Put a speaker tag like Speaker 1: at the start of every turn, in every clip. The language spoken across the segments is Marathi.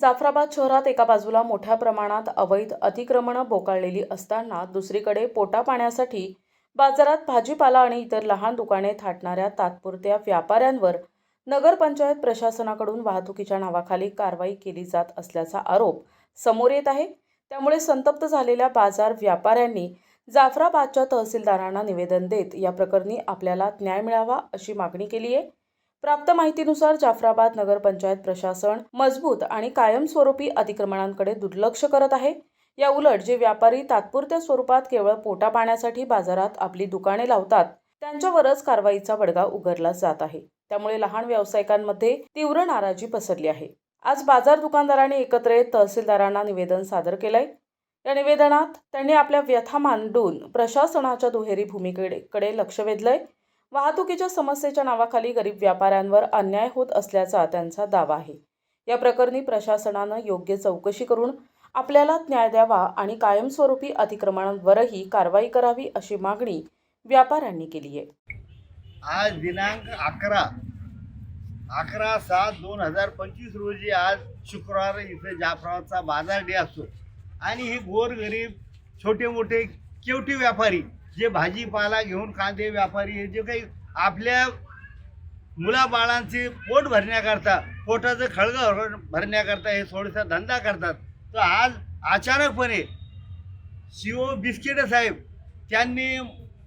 Speaker 1: जाफराबाद शहरात एका बाजूला मोठ्या प्रमाणात अवैध अतिक्रमणं बोकाळलेली असताना दुसरीकडे पोटा पाण्यासाठी बाजारात भाजीपाला आणि इतर लहान दुकाने थाटणाऱ्या तात्पुरत्या व्यापाऱ्यांवर नगरपंचायत प्रशासनाकडून वाहतुकीच्या नावाखाली कारवाई केली जात असल्याचा आरोप समोर येत आहे. त्यामुळे संतप्त झालेल्या बाजार व्यापाऱ्यांनी जाफराबादच्या तहसीलदारांना निवेदन देत या प्रकरणी आपल्याला न्याय मिळावा अशी मागणी केली आहे. प्राप्त माहितीनुसार जाफराबाद नगरपंचायत प्रशासन मजबूत आणि कायमस्वरूपी अतिक्रमणांकडे दुर्लक्ष करत आहे. या उलट जे व्यापारी तात्पुरत्या स्वरूपात केवळ पोटा पाण्यासाठी बाजारात आपली दुकाने लावतात त्यांच्यावरच कारवाईचा बडगा उघडला जात आहे. त्यामुळे लहान व्यावसायिकांमध्ये तीव्र नाराजी पसरली आहे. आज बाजार दुकानदारांनी एकत्र येत तहसीलदारांना निवेदन सादर केलंय. या निवेदनात त्यांनी आपल्या व्यथा मांडून प्रशासनाच्या दुहेरी भूमिकेकडे लक्ष वेधलंय. वाहतुकीच्या समस्येच्या नावाखाली गरीब व्यापाऱ्यांवर अन्याय होत असल्याचा त्यांचा दावा आहे. या प्रकरणी प्रशासनानं योग्य चौकशी करून आपल्याला न्याय द्यावा आणि कायमस्वरूपी अतिक्रमणांवरही कारवाई करावी अशी मागणी व्यापाऱ्यांनी केली आहे.
Speaker 2: आज दिनांक अकरा अकरा सात दोन हजार पंचवीस रोजी आज शुक्रवार इथे जाफराचा बाजार डे असतो. आणि हे गोरगरीब छोटे मोठे केवटी व्यापारी जे भाजीपाला घेऊन कांदे व्यापारी हे जे काही आपल्या मुलाबाळांचे पोट भरण्याकरता पोटाचं खळगं भरण्याकरता हे थोडासा धंदा करतात. तर आज अचानकपणे शिव बिस्किटे साहेब त्यांनी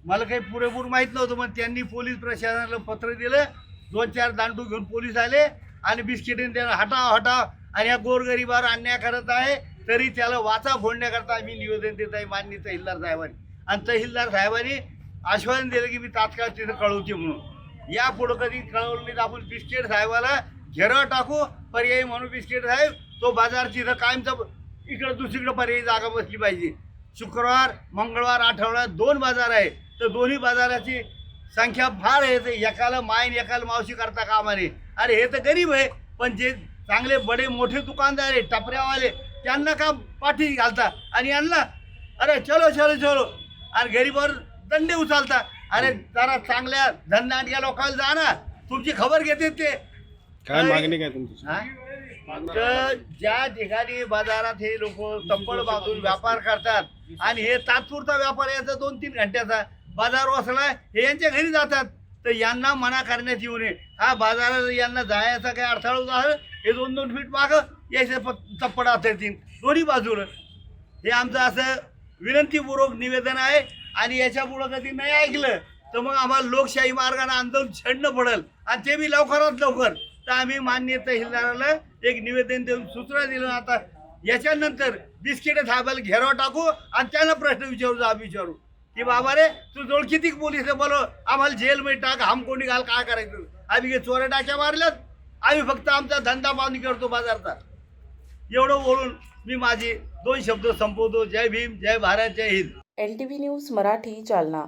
Speaker 2: मला काही पुरेपूर माहीत नव्हतं पण त्यांनी पोलीस प्रशासनाला पत्र दिलं. दोन चार दांडू घेऊन पोलीस आले आणि बिस्किटीने त्यांना हटाव हटाव आणि या गोरगरिबावर अन्याय करत आहे तरी त्याला वाचा फोडण्याकरता आम्ही निवेदन देत आहे माननीय तहसीलदार साहेबांनी. आणि तहसीलदार साहेबांनी आश्वासन दिलं की मी तात्काळ तिथं कळवते म्हणून. या पुढं कधी कळवलं नाही तर आपण बिस्किट साहेबाला घेराव टाकू पर्यायी म्हणून बिस्किट साहेब तो बाजार तिथं कायमचा इकडं दुसरीकडं पर्यायी जागा बसली पाहिजे. शुक्रवार मंगळवार आठवड्यात दोन बाजार आहे तर दोन्ही बाजाराची संख्या फार आहे. एकाला मायन एकाला मावशी करता कामा नये अरे हे तर गरीब आहे पण जे चांगले बडे मोठे दुकानदार आहे टपऱ्यावाले त्यांना का पाठी घालता? आणि यांना? अरे चलो चलो चलो. आणि गरीबावर दंडे उचलता अरे जरा चांगल्या धनदांडग्या लोकांना जा ना. तुमची खबर घेते ते.
Speaker 3: काय मागणी काय तुमची?
Speaker 2: हा? तर ज्या ठिकाणी बाजारात हे लोक तंबळ बांधून व्यापार करतात आणि हे तात्पुरता व्यापार याचा दोन तीन घंट्याचा बाजार वाचला हे यांच्या घरी जातात. तर यांना मना करण्यात येऊ नये. हा बाजारात यांना जायचा काही अडथळा झालं हे दोन दोन फीट मागं यायचं प- चप्पड येतील दोन्ही बाजूला हे आमचं असं विनंतीपूर्वक निवेदन आहे आणि याच्यापुढं कधी नाही ऐकलं तर मग आम्हाला लोकशाही मार्गाने आंदोलन छेडणं पडेल. आणि ते बी लवकरात लवकर तर आम्ही मान्य तहसीलदाराला एक निवेदन देऊन सूचना दिलं. आता याच्यानंतर बिस्किट थांबायला घेराव टाकू आणि त्यांना प्रश्न विचारू जा विचारू. की बाबा रे तू जवळ किती पोलीस बोलव बोलो आम्हाला जेलमध्ये टाक हम कोणी घाल काय करायचं? आम्ही चोऱ्या टाक्या मारल्यात. आम्ही फक्त आमचा धंदा पावणी करतो बाजारचा. एवढं बोलून मी माझे दोन शब्द संपवतो. जय भीम जय भारत जय Hind.
Speaker 1: L T V news Marathi Jalna.